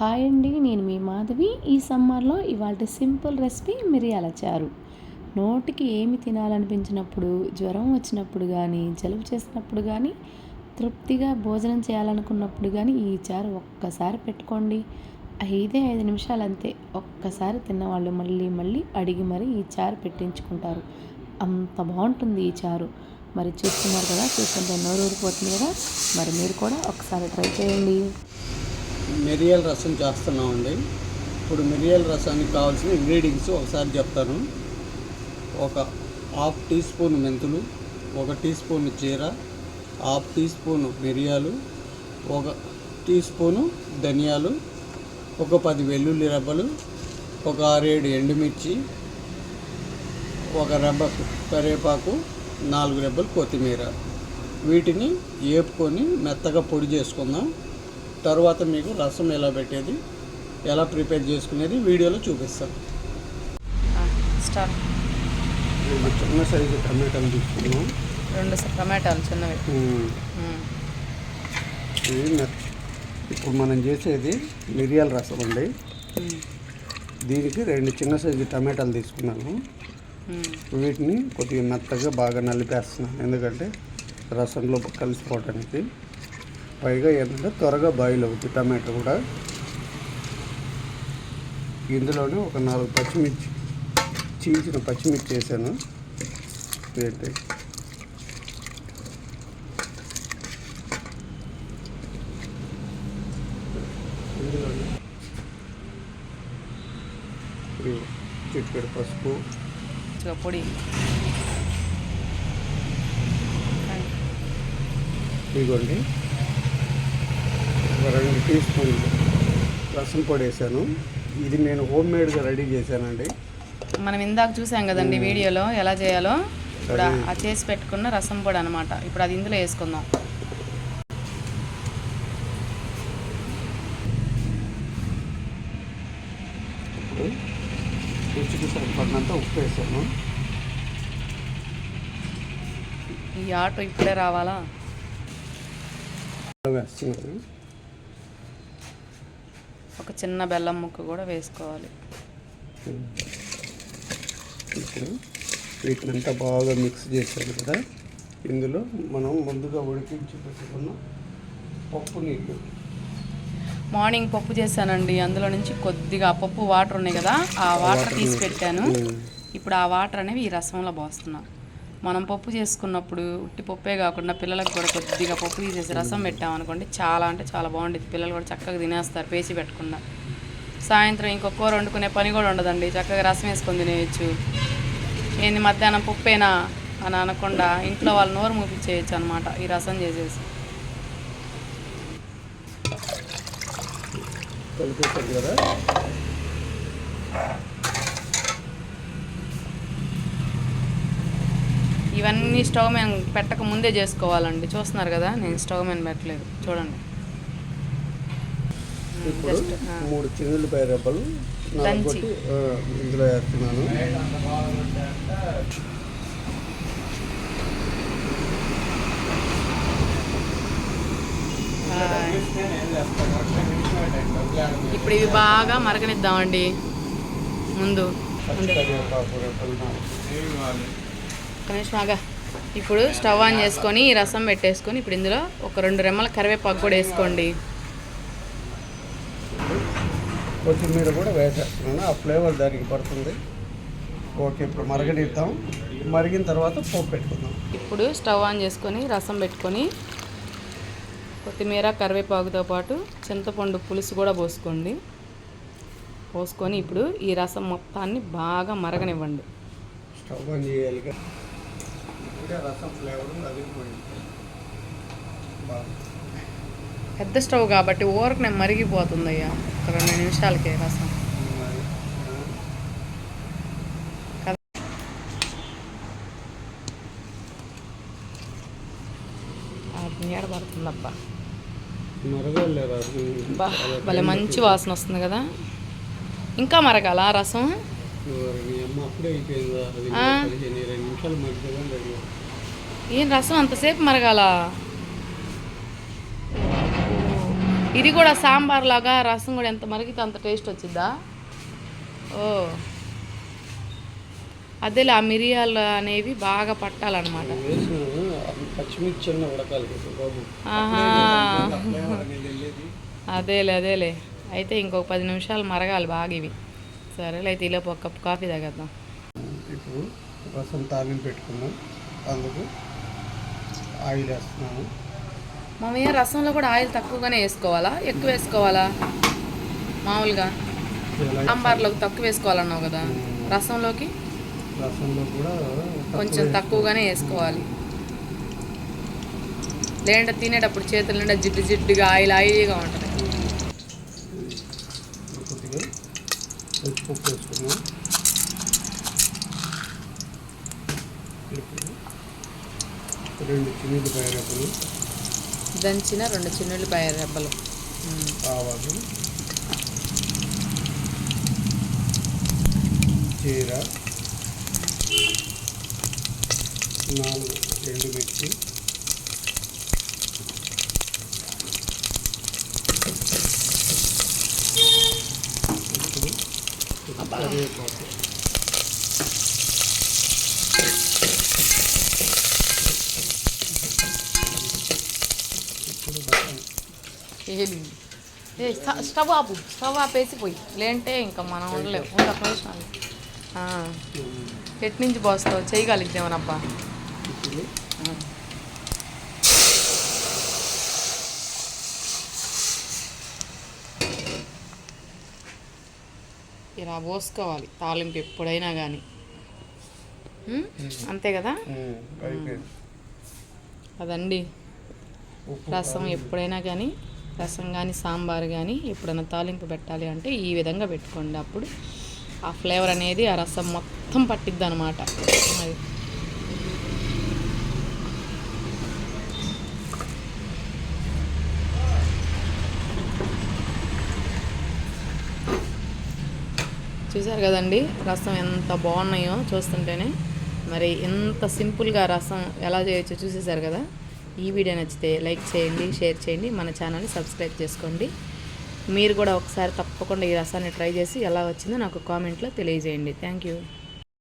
Hi అండి నేను మీ మాధవి. ఈ సమ్మర్లో ఇవాళ సింపుల్ రెసిపీ మిరియాల చారు. నోటికి ఏమి తినాలనిపించినప్పుడు జ్వరం వచ్చినప్పుడు కానీ జలుబు చేసినప్పుడు కానీ తృప్తిగా భోజనం చేయాలనుకున్నప్పుడు కానీ ఈ చారు ఒక్కసారి పెట్టుకోండి. ఐదే ఐదు నిమిషాలు అంతే. ఒక్కసారి తిన్నవాళ్ళు మళ్ళీ మళ్ళీ అడిగి మరీ ఈ చారు పెట్టించుకుంటారు. అంత బాగుంటుంది ఈ చారు. మరి చూస్తున్నారు కదా చూస్తుంటే నోరు ఊరిపోతుంది కదా. మరి మీరు కూడా ఒకసారి ట్రై చేయండి. మిరియాల రసం చేస్తున్నామండి. ఇప్పుడు మిరియాల రసానికి కావాల్సిన ఇంగ్రీడియంట్స్ ఒకసారి చెప్తాను. ఒక హాఫ్ టీ స్పూన్ మెంతులు ఒక టీ స్పూన్ జీర హాఫ్ టీ స్పూన్ మిరియాలు ఒక టీ స్పూను ధనియాలు ఒక పది వెల్లుల్లి రెబ్బలు ఒక ఆరేడు ఎండుమిర్చి ఒక రెబ్బ కరివేపాకు నాలుగు రెబ్బలు కొత్తిమీర. వీటిని వేపుకొని మెత్తగా పొడి చేసుకుందాం. తర్వాత మీకు రసం ఎలా పెట్టేది ఎలా ప్రిపేర్ చేసుకునేది వీడియోలో చూపిస్తాను. చిన్న సైజు టమాటాలు తీసుకున్నాం రెండు టమాటాలు చిన్నవి. ఇప్పుడు మనం చేసేది మిరియాల రసం అండి. దీనికి రెండు చిన్న సైజు టమాటాలు తీసుకున్నాను. వీటిని కొద్దిగా మెత్తగా బాగా నలిపేస్తున్నాను. ఎందుకంటే రసంలో కలిసిపోవటానికి పైగా ఏంటంటే త్వరగా బాయిల్ అవుతుంది టమాటా కూడా. ఇందులోనే ఒక నాలుగు పచ్చిమిర్చి చీల్చిన పచ్చిమిర్చి వేసాను. ఏంటి చిటికెడు పసుపు. పొడి. ఇదిగోండి. రెండు టీ స్పూన్లు రసం పొడి వేసాను ఇది నేను హోమ్ మేడ్గా రెడీ చేశానండి. మనం ఇందాక చూసాం కదండి వీడియోలో ఎలా చేయాలో? ఇప్పుడు ఆ- చేసి పెట్టుకున్న రసం పొడి అనమాట ఇప్పుడు అది ఇందులో వేసుకుందాం. ఇప్పుడు రుచికి సరిపడినంత ఉప్పు వేసాను. ఈ ఆటో ఇప్పుడే రావాలా? వేస్తున్నాను. ఒక చిన్న బెల్లం ముక్క కూడా వేసుకోవాలి. ఇప్పుడు వీటినంతా బాగా మిక్స్ చేశాను కదా. ఇందులో మనం ముందుగా ఉడికించి పెట్టుకున్న పప్పు నీళ్ళు. మార్నింగ్ పప్పు చేశానండి. అందులో నుంచి కొద్దిగా పప్పు వాటర్ ఉన్నాయి కదా. ఆ వాటర్ తీసి పెట్టాను. ఇప్పుడు ఆ వాటర్ అనేవి ఈ రసంలో పోస్తున్నా. మనం పప్పు చేసుకున్నప్పుడు ఉట్టి పప్పే కాకుండా పిల్లలకు కూడా కొద్దిగా పప్పు తీసేసి రసం పెట్టామనుకోండి చాలా అంటే చాలా బాగుంటుంది పిల్లలు కూడా చక్కగా తినేస్తారు పేసి పెట్టకుండా సాయంత్రం ఇంకో కూర వండుకునే పని కూడా ఉండదండి చక్కగా రసం వేసుకొని తినేయచ్చు. ఏంది మధ్యాహ్నం పప్పేనా అని అనకుండా ఇంట్లో వాళ్ళు నోరు మూపించేయచ్చు అనమాట ఈ రసం చేసేసి. కదా? ఇవన్నీ స్టవ్ మీద పెట్టక ముందే చేసుకోవాలండి. చూస్తున్నారు కదా నేను స్టవ్ మీద పెట్టలేదు. చూడండి. ఇప్పుడు జస్ట్ మూడు రెబ్బలు ఇందులో వేస్తున్నాను. ఇప్పుడు ఇవి బాగా మరగనిద్దామండి. ముందు. నాలుగు. కనీసం బాగా ఇప్పుడు స్టవ్ ఆన్ చేసుకొని ఈ రసం పెట్టేసుకొని ఇప్పుడు ఇందులో ఒక రెండు రెమ్మల కరివేపాకు కూడా వేసుకోండి. కొత్తిమీర కూడా వేసేస్తున్నాను. ఆ ఫ్లేవర్ దానికి పడుతుంది. ఓకే ఇప్పుడు మరగనిద్దాం. మరిగిన తర్వాత పోపు పెట్టుకుందాం. ఇప్పుడు స్టవ్ ఆన్ చేసుకొని రసం పెట్టుకొని కొత్తిమీర కరివేపాకుతో పాటు చింతపండు పులుసు కూడా పోసుకోండి. పోసుకొని ఇప్పుడు ఈ రసం మొత్తాన్ని బాగా మరగనివ్వండి. స్టవ్ ఆన్ చేయాలి రసం ఫ్లేవర్ అదిరిపోయింది పెద్ద స్టవ్ కాబట్టి ఊరకనే మరిగిపోతుంది అయ్యా ఒక రెండు నిమిషాలకే రసం. భలే మంచి వాసన వస్తుంది కదా. ఇంకా మరగాల రసం? ఏం రసం అంతసేపు మరగాల? ఇది కూడా సాంబార్ లాగా రసం కూడా ఎంత మరిగితే అంత టేస్ట్ వచ్చిద్దా? ఓ అదేలే ఆ మిరియాలు అనేవి బాగా పట్టాలన్నమాట. అదేలే అదేలే. అయితే ఇంకొక పది నిమిషాలు మరగాలి బాగా ఇవి. సరేలే అయితే ఈలోపు ఒక కప్ కాఫీ తాగేద్దాం. ఇప్పుడు రసం తాలింపు పెట్టుకున్నాం. అందుకు ఆయిల్ వేస్తున్నాము మామయ్య రసంలో కూడా ఆయిల్ తక్కువగానే వేసుకోవాలా? ఎక్కువ వేసుకోవాలా? మామూలుగా? ఇలా సాంబార్లోకి తక్కువ వేసుకోవాలన్నావు కదా. రసంలోకి? రసంలో కూడా కొంచెం తక్కువగానే వేసుకోవాలి. లేదంటే తినేటప్పుడు చేతుల నిండా జిడ్డు జిడ్డుగా ఆయిల్ ఆయిల్గా ఉంటుంది కొద్దిగా పచ్చిపప్పు వేసుకున్నాం రెండు చిన్నది రెబ్బలు దంచిన రెండు చిన్నుల్లిపాయ రెబ్బలు. ఆవాలు జీర నాలుగు ఎండుమిర్చి కరివేపాకు. ఏ స్ట- స్టవ్ ఆపు స్టవ్ ఆపేసిపోయి లేదంటే ఇంకా మనం ఉండలేము ఒక నిమిషం ఆగు. ఆ, ఎటు నుంచి పోస్తావు చేయగలిద్దామనబ్బా ఇప్పుడు ఇలా పోసుకోవాలి తాలింపు ఎప్పుడైనా కానీ అంతే కదా? అదండి. రసం ఎప్పుడైనా కానీ రసం కానీ సాంబార్ కానీ ఎప్పుడైనా తాలింపు పెట్టాలి అంటే ఈ విధంగా పెట్టుకోండి. అప్పుడు ఆ ఫ్లేవర్ అనేది ఆ రసం మొత్తం పట్టిద్ది అనమాట చూసారు కదండి రసం ఎంత బాగున్నాయో చూస్తుంటేనే. మరి ఎంత సింపుల్గా రసం ఎలా చేయొచ్చో చూసేశారు కదా. ఈ వీడియో నచ్చితే లైక్ చేయండి షేర్ చేయండి మన ఛానల్ని సబ్స్క్రైబ్ చేసుకోండి. మీరు కూడా ఒకసారి తప్పకుండా ఈ రసాన్ని ట్రై చేసి ఎలా వచ్చిందో నాకు కామెంట్లో తెలియజేయండి. Thank you.